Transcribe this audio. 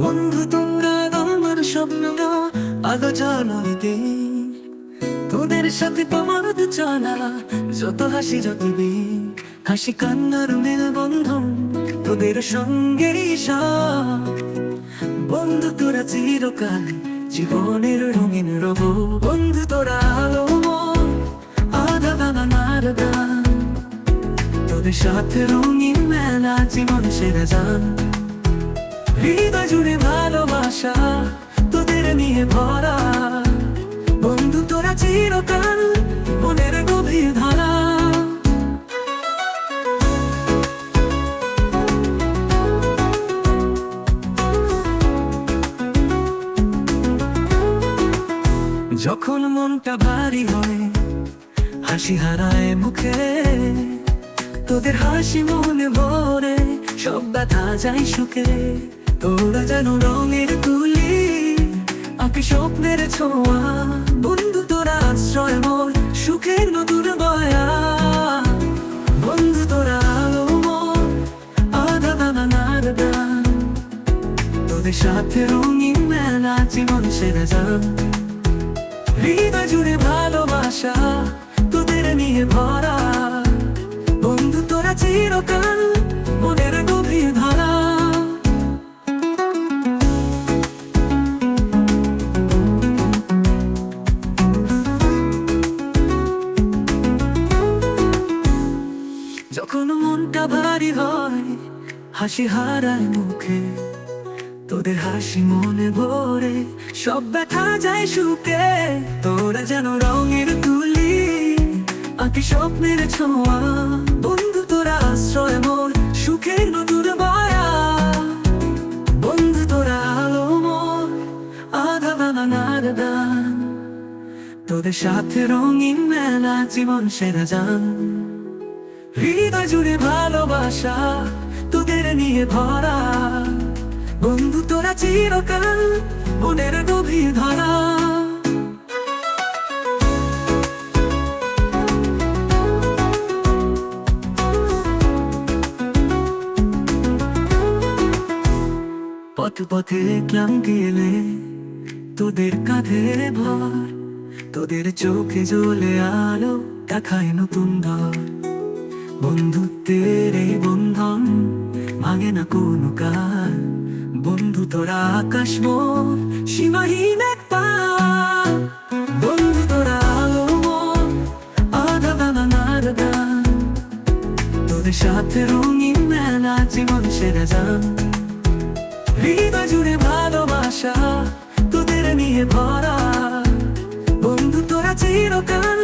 বন্ধু, তোমরা আমার স্বপ্ন আলো জানাইতে তোদের সাথে তোমার চলা যত হাসি যত হাসি কান্নার মেল বন্ধন তোদের সঙ্গে বন্ধু, তোরা চিরকাল জীবনের রঙিন রব বন্ধু, তোরা আলো, আধা গানা নার গান। তোদের সাথে রঙিন মেলা, জীবন সেরা যান হৃদয় জুড়ে ভালোবাসা তোদের নিয়ে ভরা। বন্ধু, তোরা চিরকাল মনের গভীর ধারা। যখন মনটা ভারী হয়, হাসি হারায় মুখে, তোদের হাসি মনে ভরে, সব ব্যথা যায় সুখে। তোরা যেন রঙের তুলি, আঁকি স্বপ্নের ছোঁয়া। বন্ধু, তোরা আশ্রয় মোর সুখের নতুন বয়া বন্ধু, তোরা আলো আধা দানা তোদের সাথে রঙিন মেলা, জীবন সেরা যান হৃদয় জুড়ে ভালোবাসা তোদের নিয়ে ভরা। বন্ধু, তোরা চিরকাল যখন মনটা ভারী হয়, হাসি হারায় মুখে। তোদের হাসি মনে ভরে, সব ব্যথা যায় সুখে। তোরা যেন রঙের তুলি, আঁকি স্বপ্নের ছোঁয়া। বন্ধু, তোরা আশ্রয় মোর সুখের নতুন বয়া বন্ধু, তোরা আলো মোর আধা বানানার দান তোদের সাথে রঙিন মেলা, জীবন সেরা যান হৃদয় জুড়ে ভালোবাসা তোদের নিয়ে ভরা। বন্ধু, তোরা চিরকাল মনের গভীর ধরা। পথ পথে এলে তোদের কাঁধের ভর, তোদের চোখে জ্বলে আলো দেখায় নতুন ধর বন্ধুত্বের এই বন্ধন ভাঙে না কোনো কাল। বন্ধু তোরা আকাশ সীমাহীন এক পার বন্ধু তোরা আলো আধা দানা নার গান। তোদের সাথে রঙিন মেলা জীবন সেরা যান হৃদয় জুড়ে ভালোবাসা তোদের নিয়ে ভরা। বন্ধু তোরা চিরকাল